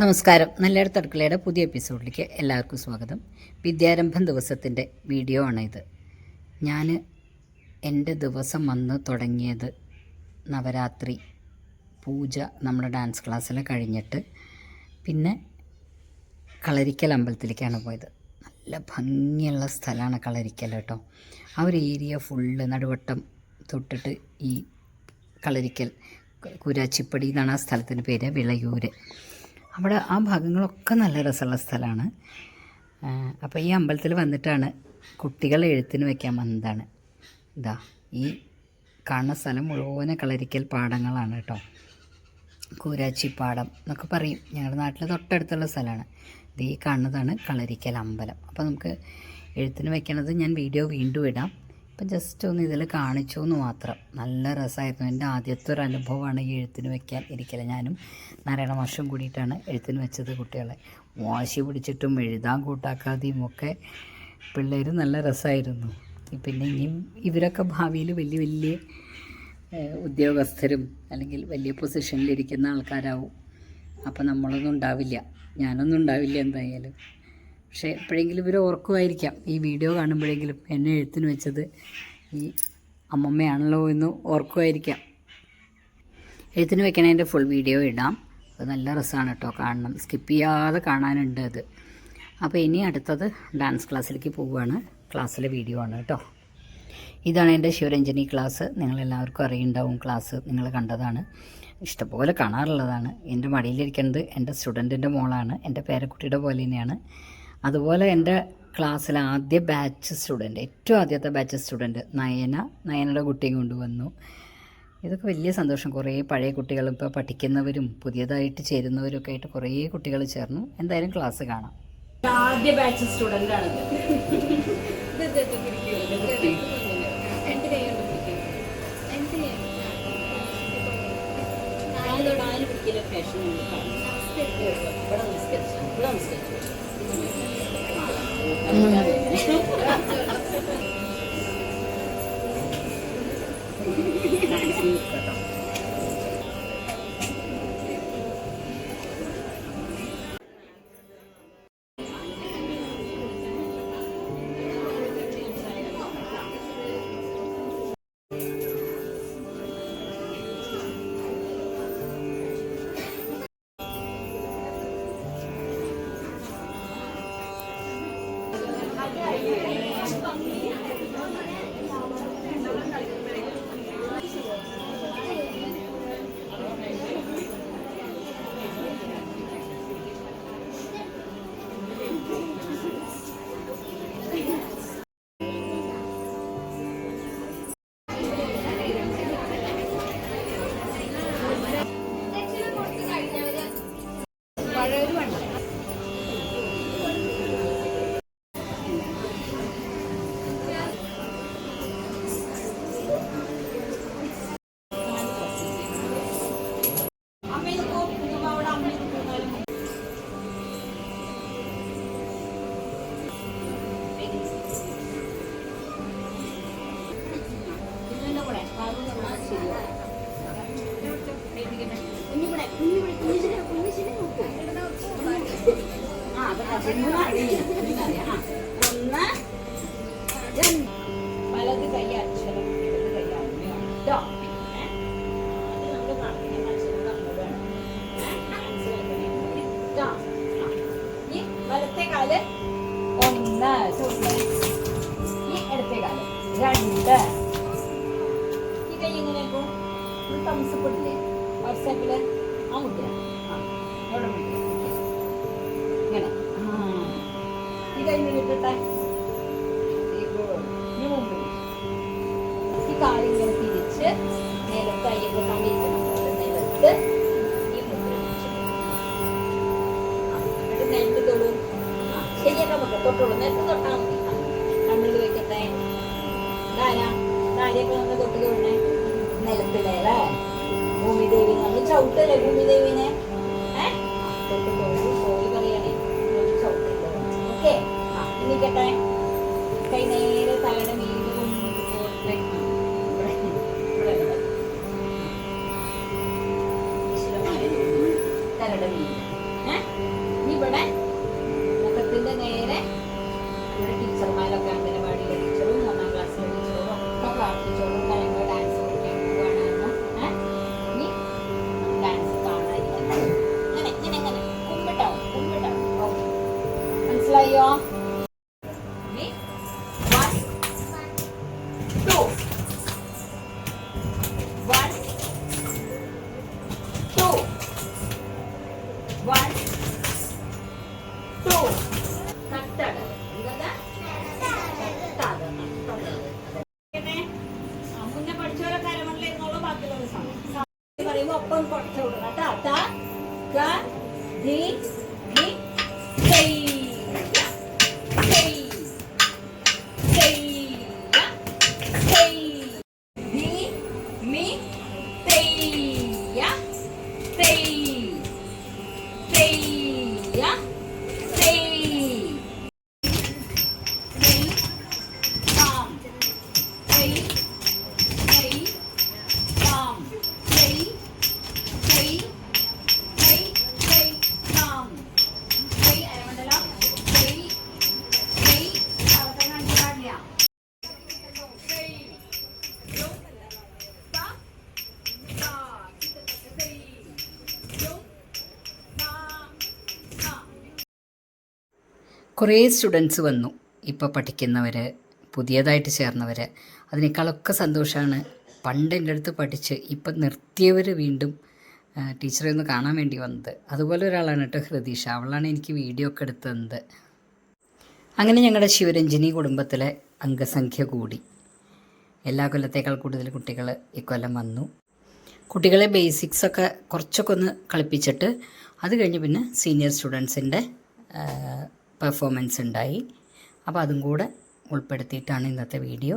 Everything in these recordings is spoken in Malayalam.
നമസ്കാരം. നല്ലയിടത്ത് അടുക്കളയുടെ പുതിയ എപ്പിസോഡിലേക്ക് എല്ലാവർക്കും സ്വാഗതം. വിദ്യാരംഭം ദിവസത്തിന്റെ വീഡിയോ ആണ് ഇത് ഞാൻ എന്റെ ദിവസം വന്ന് തുടങ്ങിയത് നവരാത്രി പൂജ നമ്മുടെ ഡാൻസ് ക്ലാസ്സിൽ കഴിഞ്ഞിട്ട് പിന്നെ കളരിക്കൽ അമ്പലത്തിലേക്കാണ് പോയത്. നല്ല ഭംഗിയുള്ള സ്ഥലമാണ് കളരിക്കൽ കേട്ടോ. ആ ഒരു ഏരിയ ഫുള്ള് നടുവട്ടം തൊട്ടിട്ട് ഈ കളരിക്കൽ കുരാച്ചിപ്പടി എന്നാണ് ആ സ്ഥലത്തിന്റെ പേര് വിളയൂര്. അവിടെ ആ ഭാഗങ്ങളൊക്കെ നല്ല രസമുള്ള സ്ഥലമാണ്. അപ്പോൾ ഈ അമ്പലത്തിൽ വന്നിട്ടാണ് കുട്ടികൾ എഴുത്തിന് വയ്ക്കാൻ വന്നതാണ്. ഇതാ ഈ കാണുന്ന സ്ഥലം മുഴുവനെ കളരിക്കൽ പാടങ്ങളാണ് കേട്ടോ. കൂരാച്ചി പാടം എന്നൊക്കെ പറയും. ഞങ്ങളുടെ നാട്ടിലെ തൊട്ടടുത്തുള്ള സ്ഥലമാണ്. ഇത് ഈ കാണുന്നതാണ് കളരിക്കൽ അമ്പലം. അപ്പോൾ നമുക്ക് എഴുത്തിന് വയ്ക്കണത് ഞാൻ വീഡിയോ വീണ്ടും ഇടാം. ഇപ്പം ജസ്റ്റ് ഒന്ന് ഇതിൽ കാണിച്ചു എന്ന് മാത്രം. നല്ല രസമായിരുന്നു എന്റെ ആദ്യത്തെ ഒരു അനുഭവമാണ് ഈ എഴുത്തിന് വെക്കാൻ ഇരിക്കൽ ഞാനും നാരായണ വർഷം കൂടിയിട്ടാണ് എഴുത്തിന് വെച്ചത് കുട്ടികളെ. വാശി പിടിച്ചിട്ടും എഴുതാൻ കൂട്ടാക്കാതെയും ഒക്കെ പിള്ളേർ നല്ല രസമായിരുന്നു പിന്നെ ഇനിയും ഇവരൊക്കെ ഭാവിയിൽ വലിയ വലിയ ഉദ്യോഗസ്ഥരും അല്ലെങ്കിൽ വലിയ പൊസിഷനിലിരിക്കുന്ന ആൾക്കാരാവും. അപ്പോൾ നമ്മളൊന്നും ഉണ്ടാവില്ല. ഞാനൊന്നും ഉണ്ടാവില്ല എന്തായാലും. പക്ഷേ എപ്പോഴെങ്കിലും ഇവർ ഓർക്കുമായിരിക്കാം. ഈ വീഡിയോ കാണുമ്പോഴെങ്കിലും എന്നെ എഴുത്തിന് വെച്ചത് ഈ അമ്മമ്മയാണല്ലോ എന്ന് ഓർക്കുമായിരിക്കാം. എഴുത്തിന് വെക്കണതിന്റെ ഫുൾ വീഡിയോ ഇടാം. അത് നല്ല രസമാണ് കേട്ടോ കാണണം. സ്കിപ്പ് ചെയ്യാതെ കാണാനുണ്ട് അത്. അപ്പോൾ ഇനി അടുത്തത് ഡാൻസ് ക്ലാസ്സിലേക്ക് പോവുകയാണ്. ക്ലാസ്സിലെ വീഡിയോ ആണ് കേട്ടോ. ഇതാണ് എന്റെ ശിവരഞ്ജനി ക്ലാസ് നിങ്ങളെല്ലാവർക്കും അറിയുണ്ടാവും ക്ലാസ് നിങ്ങൾ കണ്ടതാണ്. ഇഷ്ടംപോലെ കാണാറുള്ളതാണ്. എന്റെ മടിയിലിരിക്കുന്നത് എന്റെ സ്റ്റുഡന്റിന്റെ മോളാണ്. എന്റെ പേരക്കുട്ടിയുടെ പോലെ തന്നെയാണ്. അതുപോലെ എന്റെ ക്ലാസ്സിലെ ആദ്യ ബാച്ച് സ്റ്റുഡന്റ് ഏറ്റവും ആദ്യത്തെ ബാച്ച് സ്റ്റുഡന്റ് നയന. നയനയുടെ കുട്ടിയും കൊണ്ടുവന്നു. ഇതൊക്കെ വലിയ സന്തോഷം. കുറേ പഴയ കുട്ടികൾ ഇപ്പോൾ പഠിക്കുന്നവരും പുതിയതായിട്ട് ചേരുന്നവരും ഒക്കെ ആയിട്ട് കുറേ കുട്ടികൾ ചേർന്നു. എന്തായാലും ക്ലാസ് കാണാം. ആദ്യ ബാച്ച് സ്റ്റുഡന്റ് ആണ്. ഒന്ന് രണ്ട് വലത് കൈ അക്ഷരം ഇടത് കൈ അമ്മയാണ് കേട്ടോ? വലത്തെ കാൽ ഒന്ന്. ഈ ഇടത്തെ കാൽ രണ്ട്. ഈ കൈ എങ്ങനെ വെക്കും? ഒരു തംസ് ഇല്ലേ വാട്സാപ്പിൽ ആ മുദ്ര ആ എവിടെ മുദ്ര ഇങ്ങനെ. ഈ കൈ നീട്ടട്ടെ ശരിയാക്കാൻ പറ്റും തൊട്ടോളൂ നെല്ല് തൊട്ടാൽ മതി. കണ്ണിൽ വെക്കട്ടെ. ധാരാ ധാരയൊക്കെ നമ്മൾ തൊട്ട് തൊടണേ നിലത്തിലേ ഭൂമിദേവി നമ്മൾ ചവിട്ടല്ലേ ഭൂമിദേവിനെ? ഏ? തൊട്ട് തൊഴു പോയി പറയണേ. ചവിട്ടില്ല. ഓക്കെ. ആ ഇനിക്കട്ടെ കൈ നേരെ തലയുടെ മീൻ തലയുടെ മീൻ മനസ്സിലായോ ഇനി one, two. One, two. One, two. തട്ടട. എന്താ? തട്ടട, തട്ടട. ഇങ്ങനെ, ആ, മുന്നേ പഠിച്ചവരൊക്കെ അരമണിലിരുന്നോളൂ ബാക്കിയുള്ള സമയം സമയം പറയുമ്പോ ഒപ്പം കുറച്ച് വിടണം കേട്ടോ ത, ക, കുറേ സ്റ്റുഡൻസ് വന്നു. ഇപ്പോൾ പഠിക്കുന്നവർ പുതിയതായിട്ട് ചേർന്നവർ അതിനേക്കാളൊക്കെ സന്തോഷമാണ് പണ്ട് എന്റെ അടുത്ത് പഠിച്ച് ഇപ്പം നിർത്തിയവർ വീണ്ടും ടീച്ചറെ ഒന്ന് കാണാൻ വേണ്ടി വന്നത്. അതുപോലെ ഒരാളാണ് കേട്ടോ ഹൃദീഷ. അവളാണ് എനിക്ക് വീഡിയോ ഒക്കെ എടുത്തു തന്നത്. അങ്ങനെ ഞങ്ങളുടെ ശിവരഞ്ജിനി കുടുംബത്തിലെ അംഗസംഖ്യ കൂടി. എല്ലാ കൊല്ലത്തേക്കാൾ കൂടുതൽ കുട്ടികൾ ഇക്കൊല്ലം വന്നു. കുട്ടികളെ ബേസിക്സൊക്കെ കുറച്ചൊക്കെ ഒന്ന് കളിപ്പിച്ചിട്ട് അത് കഴിഞ്ഞ് പിന്നെ സീനിയർ സ്റ്റുഡൻസിന്റെ പെർഫോമൻസ് ഉണ്ടായി. അപ്പോൾ അതും കൂടെ ഉൾപ്പെടുത്തിയിട്ടാണ് ഇന്നത്തെ വീഡിയോ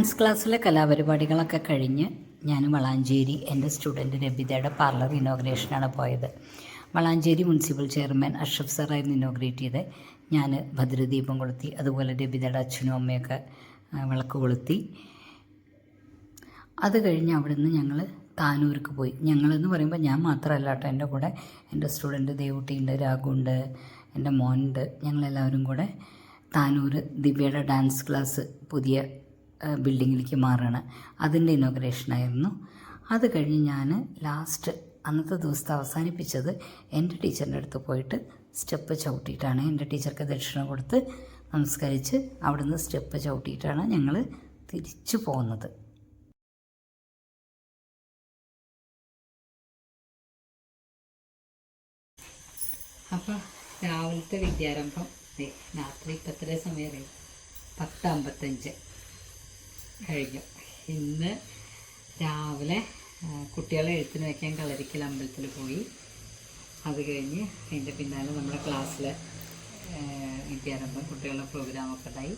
ഡാൻസ് ക്ലാസ്സിലെ കലാപരിപാടികളൊക്കെ കഴിഞ്ഞ് ഞാൻ വളാഞ്ചേരി എന്റെ സ്റ്റുഡന്റ് രബിതയുടെ പാർലർ ഇനോഗ്രേഷനാണ് പോയത്. വളാഞ്ചേരി മുനിസിപ്പൽ ചെയർമാൻ അഷ്റഫ് സാറായിരുന്നു ഇനോഗ്രേറ്റ് ചെയ്ത് ഞാൻ ഭദ്രദീപം കൊളുത്തി അതുപോലെ രബിതയുടെ അച്ഛനും അമ്മയൊക്കെ വിളക്ക് കൊളുത്തി. അത് കഴിഞ്ഞ് അവിടെ നിന്ന് ഞങ്ങൾ താനൂർക്ക് പോയി. ഞങ്ങളെന്ന് പറയുമ്പോൾ ഞാൻ മാത്രമല്ല കേട്ടോ എന്റെ കൂടെ എന്റെ സ്റ്റുഡന്റ് ദേവുട്ടിയുണ്ട് രാഘുണ്ട് എന്റെ മോനുണ്ട് ഞങ്ങളെല്ലാവരും കൂടെ താനൂർ ദിവ്യയുടെ ഡാൻസ് ക്ലാസ് പുതിയ ബിൽഡിങ്ങിലേക്ക് മാറുകയാണ് അതിന്റെ ഇനോഗ്രേഷനായിരുന്നു. അത് കഴിഞ്ഞ് ഞാൻ ലാസ്റ്റ് അന്നത്തെ ദിവസത്തെ അവസാനിപ്പിച്ചത് എന്റെ ടീച്ചറിന്റെ അടുത്ത് പോയിട്ട് സ്റ്റെപ്പ് ചവിട്ടിയിട്ടാണ്. എന്റെ ടീച്ചർക്ക് ദക്ഷിണ കൊടുത്ത് നമസ്കരിച്ച് അവിടുന്ന് സ്റ്റെപ്പ് ചവിട്ടിയിട്ടാണ് ഞങ്ങൾ തിരിച്ചു പോകുന്നത്. അപ്പോൾ രാവിലത്തെ വിദ്യാരംഭം രാത്രി ഇപ്പം എത്ര സമയം പത്ത് അമ്പത്തഞ്ച് കഴിഞ്ഞു. ഇന്ന് രാവിലെ കുട്ടികളെ എഴുത്തിന് വയ്ക്കാൻ കളരിക്കൽ അമ്പലത്തിൽ പോയി. അത് കഴിഞ്ഞ് അതിന്റെ പിന്നാലെ നമ്മുടെ ക്ലാസ്സിലെ വിദ്യാരംഭം കുട്ടികളുടെ പ്രോഗ്രാമൊക്കെ ഉണ്ടായി.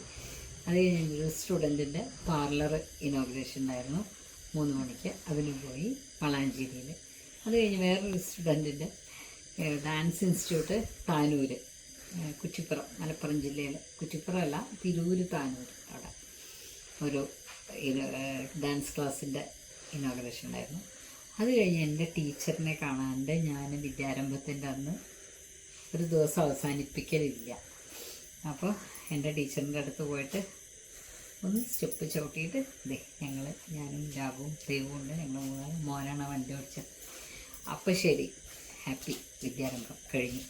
അത് കഴിഞ്ഞ് ഒരു സ്റ്റുഡന്റിന്റെ പാർലർ ഇനോഗ്രേഷൻ ഉണ്ടായിരുന്നു. മൂന്ന് മണിക്ക് അതിന് പോയി വളാഞ്ചേരിയിൽ. അത് കഴിഞ്ഞ് വേറൊരു സ്റ്റുഡന്റിന്റെ ഡാൻസ് ഇൻസ്റ്റിറ്റ്യൂട്ട് ഏഹ് കുറ്റിപ്പുറം മലപ്പുറം ജില്ലയിൽ കുറ്റിപ്പുറം അല്ല തിരൂര് താനൂർ അവിടെ. ഒരു ഇത് ഡാൻസ് ക്ലാസ്സിന്റെ ഇനോഗ്രേഷൻ ഉണ്ടായിരുന്നു. അത് കഴിഞ്ഞ് എന്റെ ടീച്ചറിനെ കാണാണ്ട് ഞാൻ വിദ്യാരംഭത്തിന്റെ അന്ന് ഒരു ദിവസം അവസാനിപ്പിക്കലില്ല. അപ്പോൾ എന്റെ ടീച്ചറിന്റെ അടുത്ത് പോയിട്ട് ഒന്ന് സ്റ്റെപ്പ് ചവിട്ടിയിട്ട് ദേ ഞങ്ങൾ ഞാനും രാഘവും ദൈവവും ഉണ്ട് ഞങ്ങൾ മൂന്നാൽ മോനാണ് വണ്ടി ഓടിച്ചത്. അപ്പോൾ ശരി ഹാപ്പി വിദ്യാരംഭം കഴിഞ്ഞു.